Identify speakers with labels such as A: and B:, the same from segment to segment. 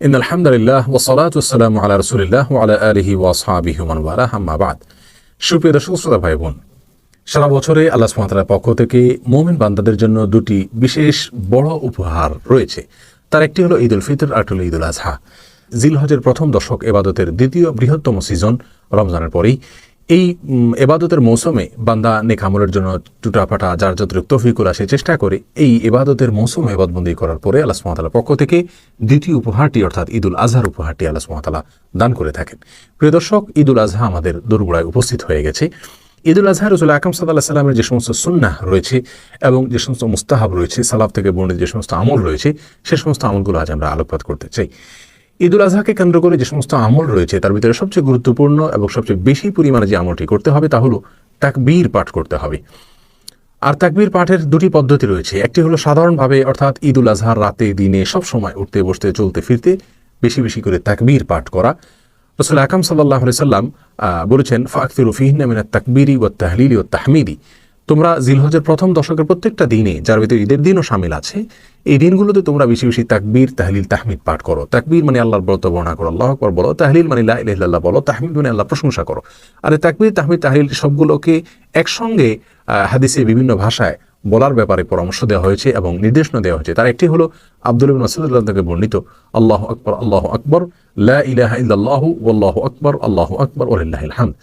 A: In আলহামদুলিল্লাহ ওসলাত ওসালাম আলা রসুলিল্লাহ আলা সুপ্রিয় দর্শক, শ্রোতা ভাই বোন সারা বছরে আল্লাহ পক্ষ থেকে মোমিন বান্দাদের জন্য দুটি বিশেষ বড় উপহার রয়েছে। তার একটি হলো ঈদ উল ফিতর, আর হলো ঈদ উল আজহা। জিলহজের প্রথম দশক এবাদতের দ্বিতীয় বৃহত্তম সিজন রমজানের পরেই এই এবাদতের মৌসুমে বান্দা নেক আমলের জন্য টুটাফাটা যার যতটুকু তফিকুল আসে, চেষ্টা করে এই এবাদতের মৌসুমে এবাদবন্দি করার পরে আল্লাহ সুমাতালার পক্ষ থেকে দ্বিতীয় উপহারটি, অর্থাৎ ঈদুল আজহার উপহারটি আল্লাহ দান করে থাকেন। প্রিয় দর্শক, ঈদুল আজহা আমাদের দোরগোড়ায় উপস্থিত হয়ে গেছে। ঈদুল আজহা রসুল আকাম সাল্লাহ সাল্লামের যে সমস্ত সুন্নাহ রয়েছে এবং যে সমস্ত মুস্তাহাব রয়েছে, সালাফ থেকে বর্ণিত যে সমস্ত আমল রয়েছে, সে সমস্ত আমলগুলো আজ আমরা আলোকপাত করতে চাই। ঈদুল আজহাকে কেন্দ্র করে যে সমস্ত আমল রয়েছে, তার ভিতরে সবচেয়ে গুরুত্বপূর্ণ এবং সবচেয়ে বেশি পরিমাণে যে আমলটি করতে হবে তা হলো তাকবীর পাঠ করতে হবে। আর তাকবীর পাঠের দুটি পদ্ধতি রয়েছে। একটি হলো সাধারণভাবে অর্থাৎ ঈদুল আজহার রাতে দিনে সব সময় উঠতে, বসতে, চলতে, ফিরতে বেশি বেশি করে তাকবীর পাঠ করা। রসুল আকাম সাল্লাহ সাল্লাম বলেছেন ফাকফির ফিহিন মিনাত তাকবীরি ও তাহলিলি ও তাহমিদি। তোমরা জিলহজের প্রথম দশকের প্রত্যেকটা দিনে, যার ভিতরে ঈদের দিনও সামিল আছে, এই দিনগুলোতে তোমরা বেশি বেশি তাকবীর, তাহলিল, তাহমিদ পাঠ করো। তাকবীর মানে আল্লাহর ব্রত বর্ণনা করো, আল্লাহ আকবর বলো। তাহলিল মানে ইল্লাল্লাহ বলো, তাহমিদ মানে আল্লাহ প্রশংসা করো। আর এই তাকবীর, তাহমিদ, তাহলিল সবগুলোকে একসঙ্গে হাদিসে বিভিন্ন ভাষায় বলার ব্যাপারে পরামর্শ দেওয়া হয়েছে এবং নির্দেশনা দেওয়া হয়েছে। তার একটি হলো আব্দুল ইবিন বর্ণিত, আল্লাহ আকবর আল্লাহ আকবর, লা ইলাহা ইল্লাল্লাহু, ওয়াল্লাহু আকবর, আল্লাহ আকবর ওলিল্লাহিল হামদ।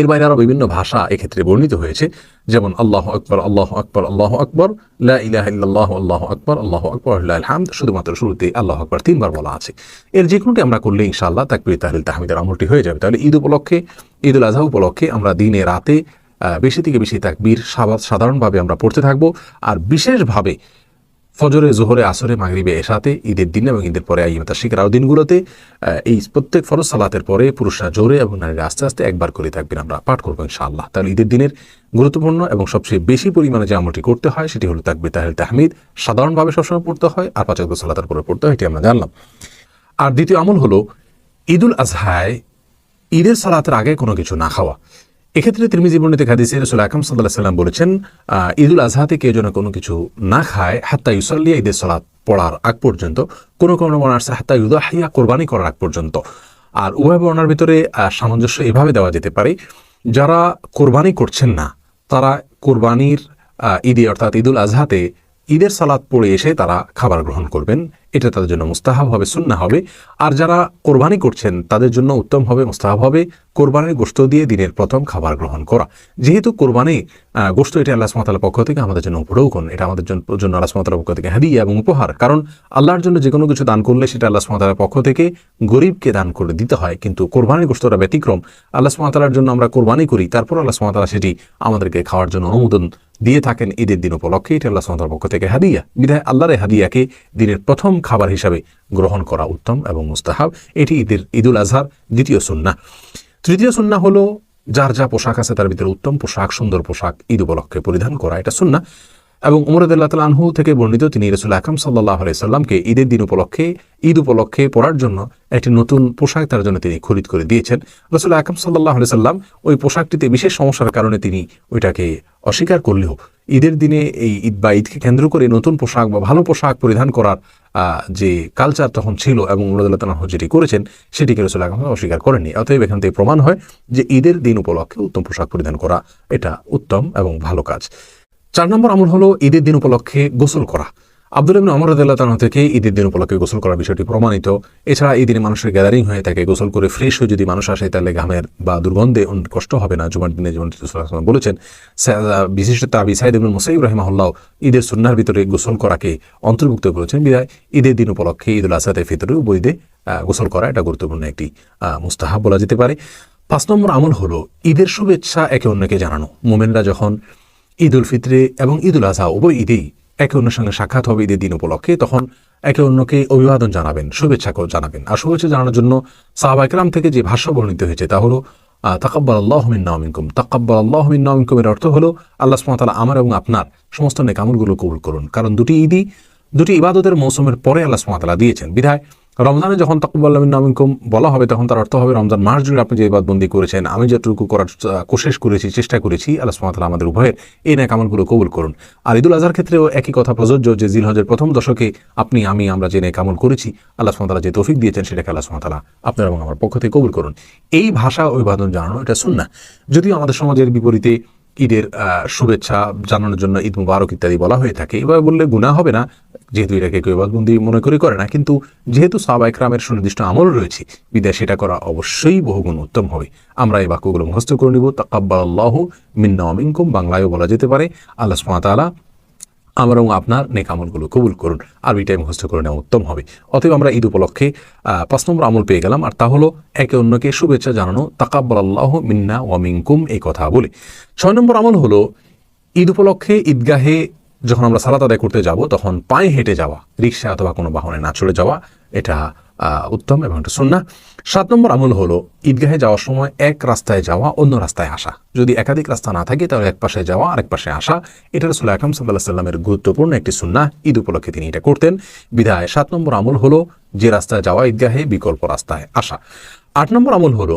A: এর বাইরে আরও বিভিন্ন ভাষা এক্ষেত্রে বর্ণিত হয়েছে। যেমন আল্লাহ আকবর আল্লাহ আকবর আল্লাহ আকবর লাহ আল্লাহ আকবর আল্লাহ আকবর আলহামদ, শুধুমাত্র শুরুতে আল্লাহ আকবর তিনবার বলা আছে। এর যে কোনোটি আমরা করলে ইনশাআল্লাহ তাকবির তাহলিল তাহমিদের আমলটি হয়ে যাবে। তাহলে ঈদ উপলক্ষে, ঈদ উল আজহা উপলক্ষে আমরা দিনে রাতে বেশি থেকে বেশি তাকবীর সাধারণভাবে আমরা পড়তে থাকব। আর বিশেষভাবে ফজরে, জোহরে, আসরে, মাগরিবে এসাতে ঈদের দিন এবং ঈদের পরে আইমতা শিকার আরও দিনগুলোতে এই প্রত্যেক ফরজ সালাতের পরে পুরুষরা জোরে এবং নারীরা আস্তে আস্তে একবার করে থাকবেন আমরা পাঠ করব ইনশাআল্লাহ। তাহলে ঈদের দিনের গুরুত্বপূর্ণ এবং সবচেয়ে বেশি পরিমাণে যে আমলটি করতে হয় সেটি হলো তাকবি তাহলে তাহমিদ। সাধারণভাবে সবসময় পড়তে হয়, আর পাঁচ সালাতের পরে পড়তে হয়, এটি আমরা জানলাম। আর দ্বিতীয় আমল হলো ঈদুল আজহায়, ঈদের সালাতের আগে কোনো কিছু না খাওয়া। এক্ষেত্রে তিরমিজি বর্ণিত হাদিসে রসুল আকরম সাল্লাহ সাল্লাম বলেছেন ঈদুল আজহাতে কেউ যেন কোনো কিছু না খায়, হাত্তা ইউসাল্লিয়া ঈদের সালাত পড়ার আগ পর্যন্ত, কোনো কোনো বর্ণা আসছে হাত্তা ইউদাহিয়া, কোরবানি করার আগ পর্যন্ত। আর উভয় বর্ণার ভিতরে সামঞ্জস্য এভাবে দেওয়া যেতে পারে, যারা কোরবানি করছেন না, তারা কোরবানির ঈদে অর্থাৎ ঈদুল আজহাতে ঈদের সালাদ পড়ে এসে তারা খাবার গ্রহণ করবেন। এটা তাদের জন্য মুস্তাহাব হবে সুন্না হবে। আর যারা কোরবানি করছেন, তাদের জন্য উত্তম হবে, মুস্তাহাব হবে। কোরবানির গোস্ত দিয়ে দিনের প্রথম খাবার গ্রহণ করা। যেহেতু কোরবানি গোস্ত এটা আল্লাহ সুমাতার পক্ষ থেকে আমাদের জন্য উপরৌকন এটা আমাদের জন্য আল্লাহ সুমাতার পক্ষ থেকে হাদিয়া এবং উপহার। কারণ আল্লাহর জন্য যে কোনো কিছু দান করলে সেটা আল্লাহ সুমাতার পক্ষ থেকে গরিবকে দান করে দিতে হয়। কিন্তু কোরবানির গোস্তটা ব্যতিক্রম। আল্লাহ সুমাতার জন্য আমরা কোরবানি করি, তারপর আল্লাহ সুমাতারা সেটি আমাদেরকে খাওয়ার জন্য অনুমোদন দিয়ে থাকেন ঈদের দিন উপলক্ষে। এটি আল্লাহ সুমতার পক্ষ থেকে হাদিয়া। বিধায় আল্লাহর হাদিয়াকে দিনের প্রথম খাবার হিসাবে গ্রহণ করা উত্তম এবং মুস্তাহাব। এটি ঈদের ঈদুল আজহার দ্বিতীয় সুন্না তৃতীয় সুন্না হলো যার যা পোশাক আছে তার ভিতরে উত্তম পোশাক, সুন্দর পোশাক ঈদ উপলক্ষে পরিধান করা। এটা সুন্না এবং উমরদুল্লাহ আনহু থেকে বর্ণিত তিনি রসুল আকরম সাল্লাহ সাল্লামকে ঈদের দিন উপলক্ষে, ঈদ উপলক্ষে পরার জন্য একটি নতুন পোশাক তার জন্য তিনি খরিদ করে দিয়েছেন। রসুল আকরম সাল্লাহ সাল্লাম ওই পোশাকটিতে বিশেষ সমস্যার কারণে তিনি ওইটাকে অস্বীকার করলেও, ঈদের দিনে এই ঈদ বা ঈদকে কেন্দ্র করে নতুন পোশাক বা ভালো পোশাক পরিধান করার যে কালচার তখন ছিল এবং উমরদুল্লাহ যেটি করেছেন, সেটিকে রসুল আকরম অস্বীকার করেননি। অতএব এখান থেকে প্রমাণ হয় যে ঈদের দিন উপলক্ষে উত্তম পোশাক পরিধান করা এটা উত্তম এবং ভালো কাজ। চার নম্বর আমল হলো ঈদের দিন উপলক্ষে গোসল করা। আব্দুল ইবিন অমর রাদিয়াল্লাহু তাআলা থেকে ঈদের দিন উপলক্ষে গোসল করার বিষয়টি প্রমাণিত। এছাড়া এই দিনে মানুষের গ্যাদারিং হয়ে থাকে, গোসল করে ফ্রেশ হয়ে যদি মানুষ আসে, তাহলে ঘামের বা দুর্গন্ধে কষ্ট হবে না। জুমার দিনে যেমন বলেছেন বিশিষ্ট তাবি সাইদ ইবনে মুসাইব রাহিমাহুল্লাহ ঈদের সুন্নাহর ভিতরে গোসল করাকে অন্তর্ভুক্ত করেছেন। বিদায়, ঈদের দিন উপলক্ষে ঈদ ঈদুল আজহাদের ভিতরে বইদে গোসল করা এটা গুরুত্বপূর্ণ একটি মুস্তাহাব বলা যেতে পারে। পাঁচ নম্বর আমল হলো ঈদের শুভেচ্ছা একে অন্যকে জানানো। মোমেনরা যখন ঈদ উল ফিতরে এবং ঈদ উল আজহা উভয় ঈদেই একে অন্যের সঙ্গে সাক্ষাৎ হবে ঈদের দিন উপলক্ষে। তখন একে অন্যকে অভিবাদন জানাবেন, শুভেচ্ছা জানাবেন। আর শুভেচ্ছা জানানোর জন্য সাহাবাইকরাম থেকে যে ভাষ্য বর্ণিত হয়েছে তা হলো তাকাব্বাল আল্লাহ মিন্নামিনকুম তাকাব্বাল আল্লাহ মিন্নামিনকুম এর অর্থ হলো, আল্লাহ সুবহানাহু আমার এবং আপনার সমস্ত নেকামলগুলো কবুল করুন। কারণ দুটি ঈদই, দুটি ইবাদতের মৌসুমের পরে আল্লাহ সুবহানাহু দিয়েছেন। বিধায় রমজানে যখন তাকুবাল্লামিনকুম বলা হবে, তখন তার অর্থ হবে রমজান মাস জুড়ে আপনি যে ইবাদবন্দি করেছেন, আমি যতটুকু করার কোশেষ করেছি, চেষ্টা করেছি, আল্লাহ সুমাতাল আমাদের উভয়ের এই ন্যাক আমলগুলো কবুল করুন। আর ঈদুল আজহার ক্ষেত্রেও একই কথা প্রযোজ্য যে জিলহজের প্রথম দশকে আপনি, আমি, আমরা যে ন্যাক আমল করেছি, আল্লাহ সুমাতালা যে তৌফিক দিয়েছেন, সেটাকে আল্লাহ সুমাতালা আপনার এবং আমার পক্ষ থেকে কবুল করুন। এই ভাষা ও ইবাদন জানানো, এটা শুননা যদিও আমাদের সমাজের বিপরীতে ঈদের শুভেচ্ছা জানানোর জন্য ঈদ মুবারক ইত্যাদি বলা হয়ে থাকে, এভাবে বললে গুণা হবে না যেহেতু এটাকে কেউ ইবাদবন্দি মনে করে করে না, কিন্তু যেহেতু সাহবা ইকরামের সুনির্দিষ্ট আমল রয়েছে বিদায় সেটা করা অবশ্যই বহুগুণ উত্তম হবে। আমরা এই বাক্যগুলো মুখস্থ করে নিব। তাকাব্বাল আল্লাহ মিন্না মিনকুম, বাংলায়ও বলা যেতে পারে। আল্লাহ সুবহানাহু আমার এবং আপনার নেক আমলগুলো কবুল করুন। আর আরবিটাই মুখস্থ করে নেওয়া উত্তম হবে। অতএব আমরা ঈদ উপলক্ষে পাঁচ নম্বর আমল পেয়ে গেলাম, আর তা হলো একে অন্যকে শুভেচ্ছা জানানো তাকাব্বাল আল্লাহ মিন্না ওয়ামিংকুম এই কথা বলে। ছয় নম্বর আমল হলো ঈদ উপলক্ষে ঈদগাহে যখন আমরা সালাত আদায় করতে যাব, তখন পায়ে হেঁটে যাওয়া রিক্সা অথবা কোনো বাহনে না চড়ে যাওয়া, এটা উত্তম এবং এটা সুন্না সাত নম্বর আমল হলো ঈদগাহে যাওয়ার সময় এক রাস্তায় যাওয়া, অন্য রাস্তায় আসা। যদি একাধিক রাস্তা না থাকে, তাহলে এক পাশে যাওয়া, আরেক পাশে আসা, এটা রসুল আকরম সাল্লাহ সাল্লামের গুরুত্বপূর্ণ একটি সুন্না ঈদ উপলক্ষে তিনি এটা করতেন। বিধায় সাত নম্বর আমল হলো যে রাস্তায় যাওয়া, ঈদগাহে বিকল্প রাস্তায় আসা। আট নম্বর আমল হলো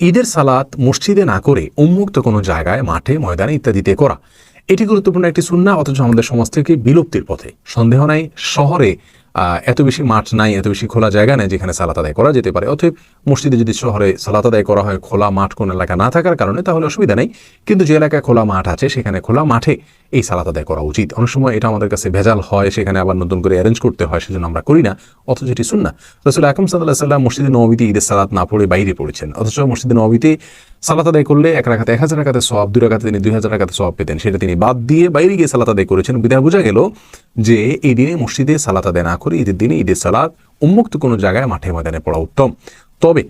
A: ঈদের সালাত মসজিদে না করে উন্মুক্ত কোনো জায়গায়, মাঠে, ময়দানে ইত্যাদিতে করা। এটি গুরুত্বপূর্ণ একটি সুন্না, অথচ আমাদের সমাজ থেকে বিলুপ্তির পথে। সন্দেহ নাই, শহরে এত বেশি মাঠ নাই, এত বেশি খোলা জায়গা নেই যেখানে সালাত আদায় করা যেতে পারে। অতএব মসজিদে যদি শহরে সালাত আদায় করা হয়, খোলা মাঠ কোন এলাকা না থাকার কারণে, তাহলে অসুবিধা নেই। কিন্তু যে এলাকায় খোলা মাঠ আছে, সেখানে খোলা মাঠে এই সালাত আদায় করা উচিত। অনেক সময় এটা আমাদের কাছে ভেজাল হয়, সেখানে আবার নতুন করে অ্যারেঞ্জ করতে হয়, সেজন্য আমরা করি না। অথচ এটি শুন না রসুল আকরম সাল্লাহ সাল্লাম মসজিদে নবীতে ঈদের সালাত না পড়ে বাইরে পড়েছেন। অথচ মসজিদে নবীতে সালাত আদায় করলে এক রাখাতে এক হাজার টাকাতে সব দুই রাখাতে তিনি দুই হাজার টাকাতে সব পেতেন। সেটা তিনি বাদ দিয়ে বাইরে গিয়ে সালাত আদায় করেছেন। বিধায় বোঝা গেল যে এই দিনে মসজিদে সালাত আদায় না করে ঈদের দিনে ঈদের সালাদ উন্মুক্ত কোনো জায়গায় মাঠে ময়দানে পড়া উত্তম। তবে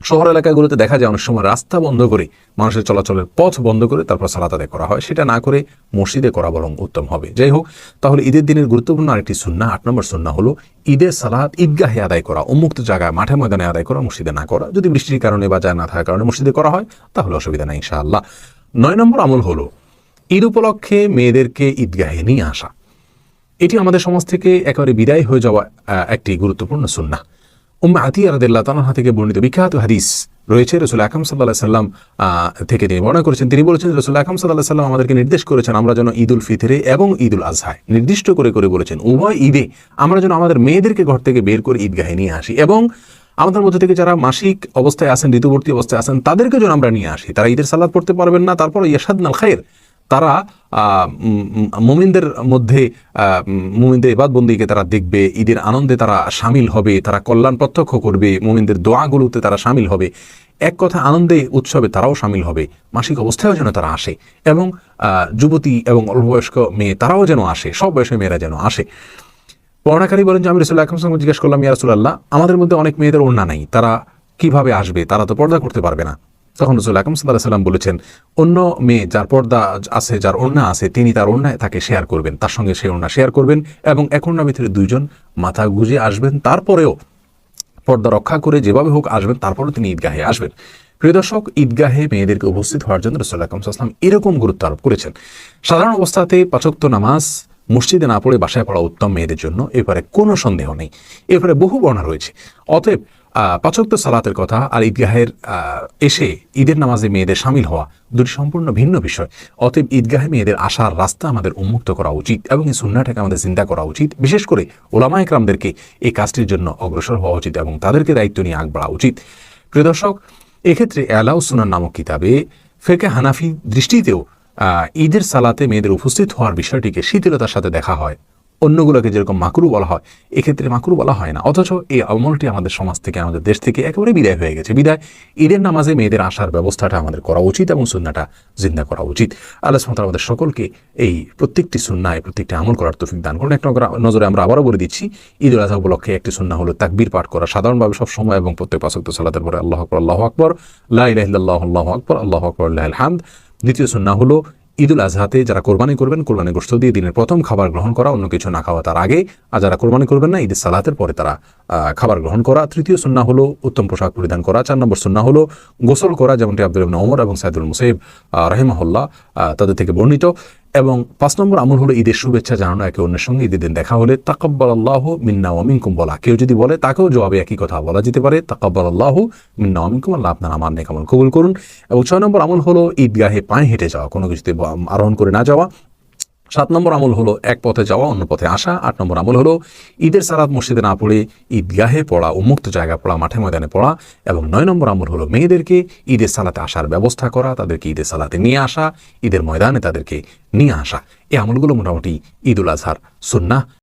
A: শহর এলাকাগুলোতে দেখা যায় অনেক সময় রাস্তা বন্ধ করে মানুষের চলাচলের পথ বন্ধ করে তারপর সালাত আদায় করা হয়। সেটা না করে মসজিদে করা বরং উত্তম হবে। যাই হোক, তাহলে ঈদের দিনের গুরুত্বপূর্ণ আরেকটি সুন্না আট নম্বর সুন্না হলো ঈদের সালাত ঈদগাহে আদায় করা, উন্মুক্ত জায়গায় মাঠে ময়দানে আদায় করা, মসজিদে না করা। যদি বৃষ্টির কারণে বা যায় না থাকার কারণে মসজিদে করা হয়, তাহলে অসুবিধা নাই ইনশাআল্লাহ। নয় নম্বর আমল হলো ঈদ উপলক্ষে মেয়েদেরকে ঈদগাহে নিয়ে আসা। এটি আমাদের সমাজ থেকে একেবারে বিদায় হয়ে যাওয়া একটি গুরুত্বপূর্ণ সুন্না উম্মা আতিয়া রাদিল্লাহ তালাহা থেকে বর্ণিত বিখ্যাত হাদিস রয়েছে। রসুল আকরম সাল্লাহ সাল্লাম থেকে তিনি বর্ণনা করেছেন। তিনি বলেছেন, রসুল আকরম সাল্লাহ সাল্লাম আমাদেরকে নির্দেশ করেছেন, আমরা যেন ঈদ উল ফিতরে এবং ঈদ উল আজহায় নির্দিষ্ট করে করে বলেছেন, উভয় ঈদে আমরা যেন আমাদের মেয়েদেরকে ঘর থেকে বের করে ঈদগাহে নিয়ে আসি এবং আমাদের মধ্যে থেকে যারা মাসিক অবস্থায় আছেন, ঋতুবর্তী অবস্থায় আছেন, তাদেরকে যেন আমরা নিয়ে আসি। তারা ঈদের সালাদ পড়তে পারবেন না, তারপর ইয়াসাদ নাল খায়ের তারা মুমিনদের মধ্যে মুমিনদের ইবাদবন্দিকে তারা দেখবে, ঈদের আনন্দে তারা সামিল হবে, তারা কল্যাণ প্রত্যক্ষ করবে, মুমিনদের দোয়াগুলোতে তারা সামিল হবে। এক কথা, আনন্দে, উৎসবে তারাও সামিল হবে। মাসিক অবস্থায়ও যেন তারা আসে এবং যুবতী এবং অল্পবয়স্ক মেয়ে তারাও যেন আসে, সব বয়সের মেয়েরা যেন আসে। বর্ণাকারী বলেন যে, আমি রসুল্লাহ আকরম সঙ্গে জিজ্ঞেস করলাম, ইয়া রসুল্লাহ আমাদের মধ্যে অনেক মেয়েদের ওড়না নাই, তারা কীভাবে আসবে? তারা তো পর্দা করতে পারবে না। তখন রসুল আকরম সাল্লাহ সাল্লাম বলেছেন, অন্য মেয়ে যার পর্দা আছে, যার ওড়না আছে, তিনি তার ওড়নায় তাকে শেয়ার করবেন, তার সঙ্গে সে ওড়না শেয়ার করবেন এবং এক ওড়নার ভিতরে দুইজন মাথা গুজে আসবেন, তারপরেও পর্দা রক্ষা করে যেভাবে হোক আসবেন তারপরে তিনি ঈদগাহে আসবেন। প্রিয় দর্শক, ঈদগাহে মেয়েদেরকে উপস্থিত হওয়ার জন্য রসুল্লাহ আকরম এরকম গুরুত্ব আরোপ করেছেন। সাধারণ অবস্থাতে পাচক্ত নামাজ মসজিদে না পড়ে বাসায় পড়া উত্তম মেয়েদের জন্য এবারে কোনো সন্দেহ নেই। এবারে বহু বর্ণা রয়েছে। অতএব পাচক্ত সালাতের কথা আর ঈদগাহের এসে ঈদের নামাজে মেয়েদের সামিল হওয়া দুটি সম্পূর্ণ ভিন্ন বিষয়। অতএব ঈদগাহে মেয়েদের আসার রাস্তা আমাদের উন্মুক্ত করা উচিত এবং এই সুন্নাটাকে আমাদের চিন্তা করা উচিত। বিশেষ করে ওলামা একরামদেরকে এই কাজটির জন্য অগ্রসর হওয়া উচিত এবং তাদেরকে দায়িত্ব নিয়ে আগ বাড়া উচিত। প্রিয় দর্শক, এক্ষেত্রে অ্যালাউ সুনান নামক কিতাবে ফেকে হানাফি দৃষ্টিতেও ঈদের সালাতে মেয়েদের উপস্থিত হওয়ার বিষয়টিকে শিথিলতার সাথে দেখা হয়। অন্যগুলোকে যেরকম মাকরু বলা হয়, এক্ষেত্রে মাকরু বলা হয় না। অথচ এই আমলটি আমাদের সমাজ থেকে, আমাদের দেশ থেকে একেবারে বিদায় হয়ে গেছে। বিদায় ঈদের নামাজে মেয়েদের আসার ব্যবস্থাটা আমাদের করা উচিত এবং সুন্নাটা জিন্দা করা উচিত। আল্লাহ সুবহানাহু আমাদের সকলকে এই প্রত্যেকটি সুন্নায় প্রত্যেকটি আমল করার তৌফিক দান করুন। একটা নজরে আমরা আবারও বলে দিচ্ছি ঈদ উল আজহা উপলক্ষে একটি সুন্না হলো তাকবীর পাঠ করা। সাধারণভাবে সব সময় এবং প্রত্যেক পাঁচক্ত সালাতের পরে আল্লাহ আকবর আল্লাহ আকবর, লা ইলাহা ইল্লাল্লাহু আল্লাহু আকবর, আল্লাহ আকবর আল্লাহুল হামদ। দ্বিতীয় সুন্না হলো ঈদ উল আজহাতে যারা কোরবানি করবেন, কোরবানি গোষ্ঠ দিয়ে দিনের প্রথম খাবার গ্রহণ করা, অন্য কিছু না খাওয়া তার আগে, আর যারা কোরবানি করবেন না, ঈদের সালাতের পরে তারা খাবার গ্রহণ করা। তৃতীয় সুন্না হলো উত্তম পোশাক পরিধান করা। চার নম্বর সুন্না হলো গোসল করা, যেমনটি আব্দুল ইবনে ওমর এবং সাইদুল মুসেব রহেমহল্লা তাদের থেকে বর্ণিত। এবং পাঁচ নম্বর আমল হলো ঈদের শুভেচ্ছা জানানো একে অন্যের সঙ্গে। ঈদের দিন দেখা হলে তাকব্বর আল্লাহ মিন্না অমিনকুম বলা। কেউ যদি বলে, তাকেও জবাবে একই কথা বলা যেতে পারে। তাকব্বর আল্লাহ মিন্না অমিনকুম আল্লাহ আপনার আমার নেক আমল কবুল করুন। এবং ছয় নম্বর আমল হলো ঈদগাহে পায়ে হেঁটে যাওয়া, কোনো কিছুতে আরোহণ করে না যাওয়া। সাত নম্বর আমল হলো এক পথে যাওয়া, অন্য পথে আসা। আট নম্বর আমল হলো ঈদের সালাত মসজিদে না পড়ে ঈদ ঈদগাহে পড়া, উন্মুক্ত জায়গা পড়া, মাঠে ময়দানে পড়া এবং নয় নম্বর আমল হলো মেয়েদেরকে ঈদের সালাতে আসার ব্যবস্থা করা, তাদেরকে ঈদের সালাতে নিয়ে আসা, ঈদের ময়দানে তাদেরকে নিয়ে আসা। এই আমলগুলো মোটামুটি ঈদুল আজহার সুন্না